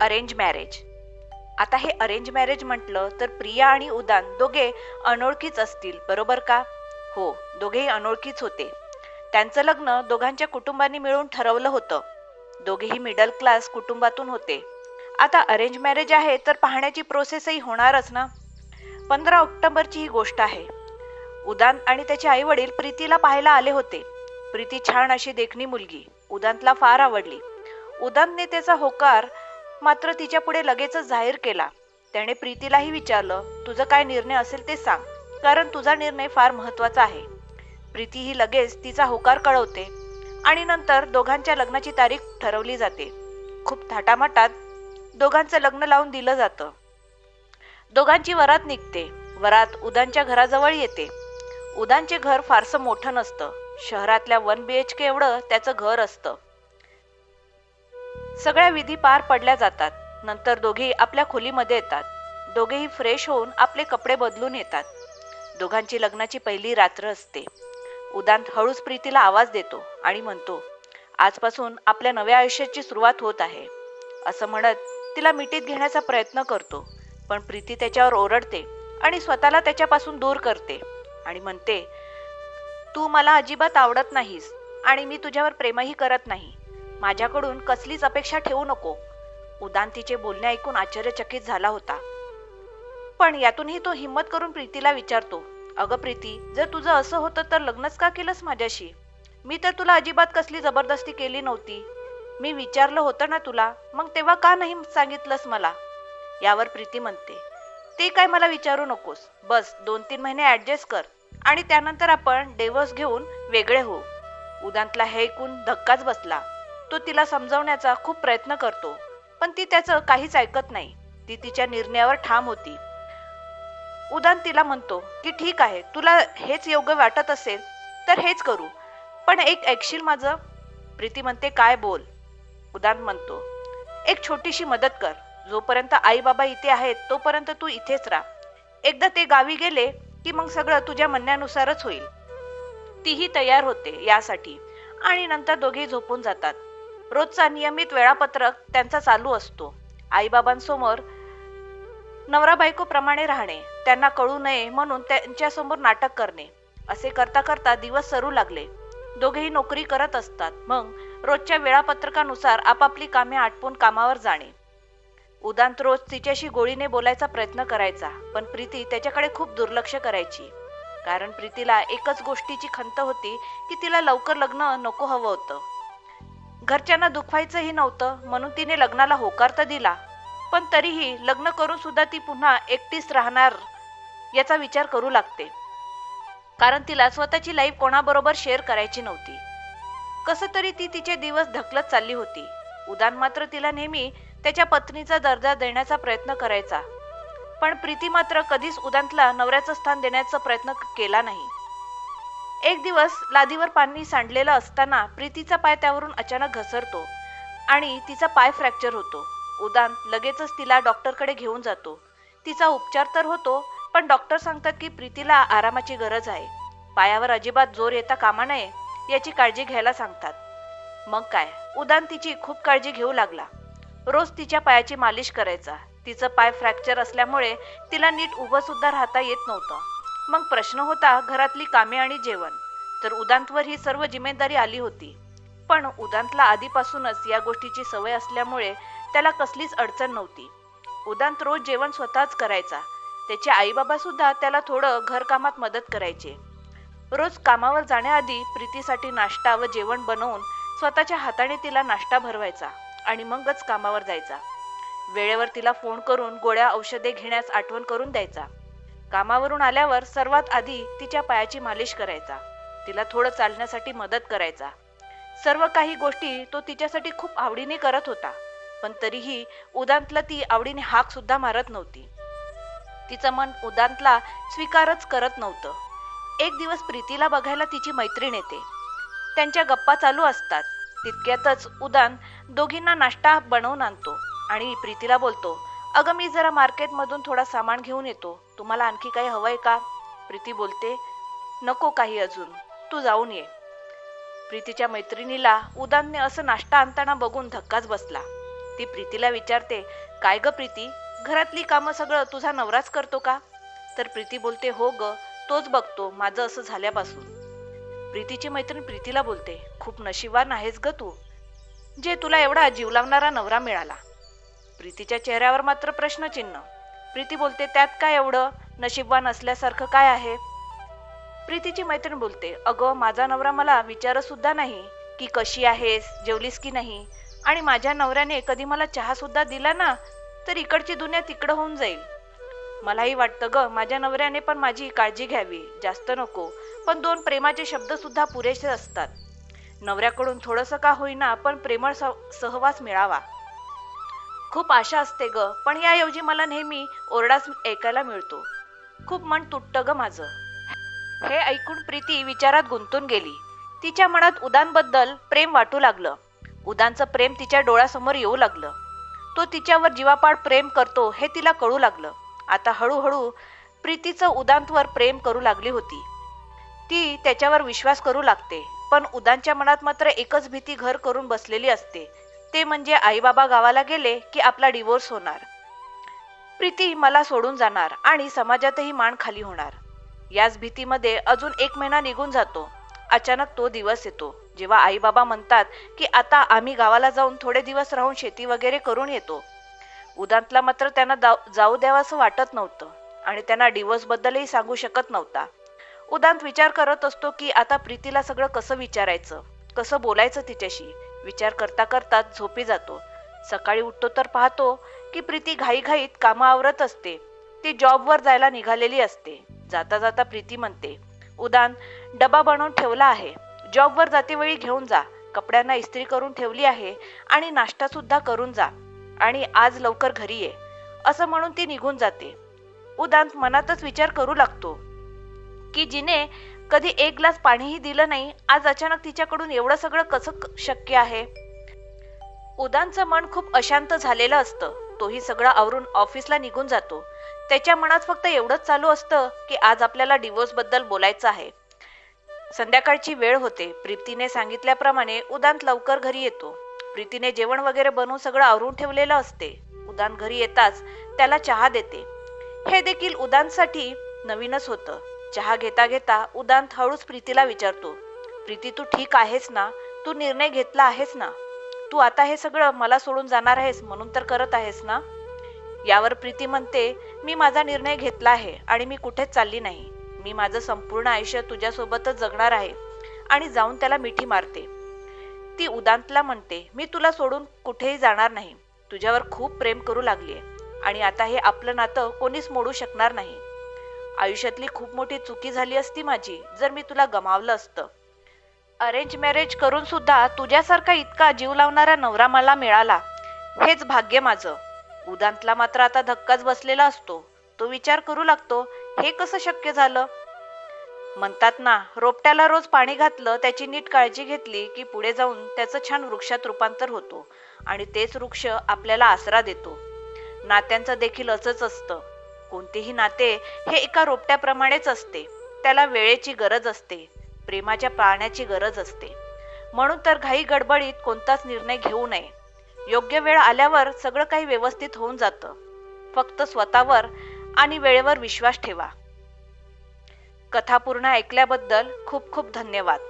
Arrange marriage. आता हे arrange marriage म्हटलं तर प्रिया आणि उदान दोघे अनोळखीच असतील बरोबर का? हो दोघेही अनोळखीच होते. त्यांचं लग्न दोघांच्या कुटुंबांनी मिळून ठरवलं होतं. दोघेही मिडल क्लास कुटुंबातून होते. आता अरेंज मॅरेज आहे तर पाहण्याची प्रोसेसही होणारच ना? पंधरा ऑक्टोबरची ही गोष्ट आहे. उदान आणि त्याचे आई वडील प्रीतीला पाहायला आले होते. प्रीती छान अशी देखणी मुलगी. उदांतला फार आवडली. उदांतने त्याचा होकार मात्र तिच्या पुढे लगेचच जाहीर केला. त्याने प्रीतीलाही विचारलं तुझं काय निर्णय असेल ते सांग कारण तुझा निर्णय फार महत्त्वाचा आहे. प्रीती ही लगेच तिचा होकार कळवते आणि नंतर दोघांच्या लग्नाची तारीख ठरवली जाते. खूप थाटामाटात दोघांचं लग्न लावून दिलं जातं. दोघांची वरात निघते. वरात उदानच्या घराजवळ येते. उदानचे घर फारसं मोठं नसतं. शहरातल्या वन बी एच के एवढं त्याचं घर असतं. सगळ्या विधी पार पडल्या जातात. नंतर दोघेही आपल्या खोलीमध्ये येतात. दोघेही फ्रेश होऊन आपले कपडे बदलून येतात. दोघांची लग्नाची पहिली रात्र असते. उदांत हळूच प्रीतीला आवाज देतो आणि म्हणतो आजपासून आपल्या नव्या आयुष्याची सुरुवात होत आहे. असं म्हणत तिला मिठीत घेण्याचा प्रयत्न करतो पण प्रीती त्याच्यावर ओरडते आणि स्वतःला त्याच्यापासून दूर करते आणि म्हणते तू मला अजिबात आवडत नाहीस आणि मी तुझ्यावर प्रेमही करत नाही. माझ्याकडून कसलीच अपेक्षा ठेवू नको. उदान तिचे बोलणे ऐकून आश्चर्यचकित झाला होता. पण यातूनही तो हिंमत करून प्रीतीला विचारतो अगं प्रीती जर तुझं असं होतं तर लग्नच का केलंस माझ्याशी? मी तर तुला अजिबात कसली जबरदस्ती केली नव्हती. मी विचारलं होतं ना तुला मग तेव्हा का नाही सांगितलंस मला? यावर प्रीती म्हणते ते काय मला विचारू नकोस. बस दोन तीन महिने ऍडजस्ट कर आणि त्यानंतर आपण डेवस घेऊन वेगळे होऊ. उदांतला हे ऐकून धक्काच बसला. तो तिला समजवण्याचा खूप प्रयत्न करतो पण ती त्याचं काहीच ऐकत नाही. ती तिच्या निर्णयावर ठाम होती. उदान तिला म्हणतो की ठीक आहे तुला हेच योग्य वाटत असेल तर हेच करू. पण एक ऐकशील माझं? प्रीती म्हणते काय बोल? उदान म्हणतो एक छोटीशी मदत कर. जोपर्यंत आई बाबा इथे आहेत तोपर्यंत तू इथेच राहा. एकदा ते गावी गेले की मग सगळं तुझ्या म्हणण्यानुसारच होईल. तीही तयार होते यासाठी आणि नंतर दोघे झोपून जातात. रोजचा नियमित वेळापत्रक त्यांचा चालू असतो. आईबाबांसमोर नवरा बायको प्रमाणे राहणे त्यांना कळू नये म्हणून त्यांच्यासमोर नाटक करणे असे करता करता दिवस सरू लागले. दोघेही नोकरी करत असतात. मग रोजच्या वेळापत्रकानुसार आपापली कामे आटपून कामावर जाणे. उदांत रोज तिच्याशी गोळीने बोलायचा प्रयत्न करायचा पण प्रीती त्याच्याकडे खूप दुर्लक्ष करायची. कारण प्रीतीला एकच गोष्टीची खंत होती की तिला लवकर लग्न नको हवं होतं. घरच्यांना दुखवायचंही नव्हतं म्हणून तिने लग्नाला होकार तर दिला. पण तरीही लग्न करून सुद्धा ती पुन्हा एकटीच राहणार याचा विचार करू लागते. कारण तिला स्वतःची लाईफ कोणाबरोबर शेअर करायची नव्हती. कसं तरी ती तिचे दिवस ढकलत चालली होती. उदान मात्र तिला नेहमी त्याच्या पत्नीचा दर्जा देण्याचा प्रयत्न करायचा. पण प्रीती मात्र कधीच उदांतला नवऱ्याचं स्थान देण्याचा प्रयत्न केला नाही. एक दिवस लादीवर पाणी सांडलेलं असताना प्रीतीचा पाय त्यावरून अचानक घसरतो आणि तिचा पाय फ्रॅक्चर होतो. उदान लगेचच तिला डॉक्टरकडे घेऊन जातो. तिचा उपचार तर होतो पण डॉक्टर सांगतात की प्रीतीला आरामाची गरज आहे. पायावर अजिबात जोर येता कामा नये याची काळजी घ्यायला सांगतात. मग काय? उदान तिची खूप काळजी घेऊ लागला. रोज तिच्या पायाची मालिश करायचा. तिचं पाय फ्रॅक्चर असल्यामुळे तिला नीट उभं सुद्धा राहता येत नव्हतं. मग प्रश्न होता घरातली कामे आणि जेवण. तर उदांतवर ही सर्व जिम्मेदारी आली होती. पण उदांतला आधीपासूनच या गोष्टीची सवय असल्यामुळे त्याला कसलीच अडचण नव्हती. उदांत रोज जेवण स्वतःच करायचा. त्याचे आईबाबा सुद्धा त्याला थोडं घरकामात मदत करायचे. रोज कामावर जाण्याआधी प्रीतीसाठी नाश्ता व जेवण बनवून स्वतःच्या हाताने तिला नाश्ता भरवायचा आणि मगच कामावर जायचा. वेळेवर तिला फोन करून गोळ्या औषधे घेण्यास आठवण करून द्यायचा. कामावरून आल्यावर सर्वात आधी तिच्या पायाची मालिश करायचा. तिला थोडं चालण्यासाठी मदत करायचा. सर्व काही गोष्टी तो तिच्यासाठी खूप आवडीने करत होता. पण तरीही उदांतला ती आवडीने हाक सुद्धा मारत नव्हती. तिचं मन उदांतला स्वीकारच करत नव्हतं. एक दिवस प्रीतीला बघायला तिची मैत्रीण येते. त्यांच्या गप्पा चालू असतात. तितक्यातच उदान दोघींना नाश्ता बनवून आणतो आणि प्रीतीला बोलतो अगं मी जरा मार्केटमधून थोडा सामान घेऊन येतो. तुम्हाला आणखी काही हवंय का? प्रीती बोलते नको काही अजून. तू जाऊन ये. प्रीतीच्या मैत्रिणीला उदानने असं नाश्ता आणताना बघून धक्काच बसला. ती प्रीतीला विचारते काय ग प्रीती? घरातली कामं सगळं तुझा नवराच करतो का? तर प्रीती बोलते हो ग तोच बघतो माझं असं झाल्यापासून. प्रीतीची मैत्रीण प्रीतीला बोलते खूप नशिबान आहेस ग तू. जे तुला एवढा जीव लावणारा नवरा मिळाला. प्रीतीच्या चेहऱ्यावर मात्र प्रश्नचिन्ह. प्रीती बोलते त्यात काय एवढं? नशीबवान असल्यासारखं काय आहे? प्रीतीची मैत्रीण बोलते अगं माझा नवरा मला विचारत सुद्धा नाही की कशी आहेस जेवलीस की नाही? आणि माझ्या नवऱ्याने कधी मला चहा सुद्धा दिला ना तर इकडची दुनिया तिकडं होऊन जाईल. मलाही वाटतं ग माझ्या नवऱ्याने पण माझी काळजी घ्यावी जास्त नको. पण दोन प्रेमाचे शब्द सुद्धा पुरेसे असतात. नवऱ्याकडून थोडंसं का होईना पण प्रेमळ सहवास मिळावा. खूप आशा असते ग पण याऐवजी मला नेहमी ओरडाच ऐकायला मिळतो. खूप मन तुटतं ग माझं. हे ऐकून प्रीती विचारात गुंतून गेली. तिच्या मनात उदानबद्दल प्रेम वाटू लागलं. उदानचं प्रेम तिच्या डोळ्यासमोर येऊ लागलं. तो तिच्यावर जीवापाड प्रेम करतो हे तिला कळू लागलं. आता हळूहळू प्रीतीचं उदांतवर प्रेम करू लागली होती. ती त्याच्यावर विश्वास करू लागते पण उदानच्या मनात मात्र एकच भीती घर करून बसलेली असते. ते म्हणजे आईबाबा गावाला गेले की आपला डिवोर्स होणार. प्रीती मला सोडून जाणार आणि समाजातही मान खाली होणार. याच भीतीमध्ये अजून एक महिना निघून जातो. अचानक तो दिवस येतो. जेव्हा आई बाबा म्हणतात की आता आम्ही गावाला जाऊन थोडे दिवस राहून शेती वगैरे करून येतो. उदांतला मात्र त्यांना दाव- जाऊ द्यावंसं वाटत नव्हतं आणि त्यांना डिवोर्सबद्दलही सांगू शकत नव्हता. उदांत विचार करत असतो की आता प्रीतीला सगळं कसं विचारायचं? कसं बोलायचं तिच्याशी? विचार करता करता झोपी जातो. सकाळी उठतो तर पाहतो की प्रीती घाईघाईत कामं आवरत असते. ती जॉबवर जायला निघालेली असते. जाता जाता प्रीती म्हणते उदान डबा बनवून ठेवला आहे. जॉबवर जाते वेळी घेऊन जा. कपड्यांना इस्त्री करून ठेवली आहे आणि नाश्ता सुद्धा करून जा. आणि आज लवकर घरी ये. असं म्हणून ती निघून जाते. उदांत मनातच विचार करू लागतो की जिने कधी एक ग्लास पाणीही दिलं नाही आज अचानक तिच्याकडून एवढं सगळं कसं शक्य आहे? उदानचं मन खूप अशांत झालेलं असतं. तोही सगळं आवरून ऑफिसला निघून जातो. त्याच्या मनात फक्त एवढंच चालू असतं की आज आपल्याला डिवोर्सबद्दल बोलायचं आहे. संध्याकाळची वेळ होते. प्रीतीने सांगितल्याप्रमाणे उदांत लवकर घरी येतो. प्रीतीने जेवण वगैरे बनवून सगळं आवरून ठेवलेलं असते. उदान घरी येताच त्याला चहा देते. हे देखील उदांतसाठी नवीनच होतं. चहा घेता घेता उदांत हळूच प्रीतीला विचारतो प्रीती तू ठीक आहेस ना? तू निर्णय घेतला आहेस ना? तू आता हे सगळं मला सोडून जाणार आहेस म्हणून तर करत आहेस ना? यावर प्रीती म्हणते मी माझा निर्णय घेतला आहे आणि मी कुठेच चालली नाही. मी माझं संपूर्ण आयुष्य तुझ्यासोबतच जगणार आहे आणि जाऊन त्याला मिठी मारते. ती उदांतला म्हणते मी तुला सोडून कुठेही जाणार नाही. तुझ्यावर खूप प्रेम करू लागलीये आणि आता हे आपलं नातं कोणीच मोडू शकणार नाही. आयुष्यातली खूप मोठी चुकी झाली असती माझी जर मी तुला गमावलं असतं. अरेंज मॅरेज करून सुद्धा तुझ्यासारखा इतका जीव लावणारा नवरा मला मिळाला. हेच भाग्य माझं. उदांतला मात्र आता धक्काच बसलेला असतो. तो विचार करू लागतो हे कसं शक्य झालं? म्हणतात ना रोपट्याला रोज पाणी घातलं त्याची नीट काळजी घेतली की पुढे जाऊन त्याचं छान वृक्षात रूपांतर होतो आणि तेच वृक्ष आपल्याला आसरा देतो. नात्यांचं देखील असंच असतं. कोणतेही नाते हे एका रोपट्याप्रमाणेच असते. त्याला वेळेची गरज असते. प्रेमाच्या पाळण्याची गरज असते. म्हणून तर घाई गडबडीत कोणताच निर्णय घेऊ नये. योग्य वेळ आल्यावर सगळं काही व्यवस्थित होऊन जातं. फक्त स्वतःवर आणि वेळेवर विश्वास ठेवा. कथा पूर्ण ऐकल्याबद्दल खूप खूप धन्यवाद.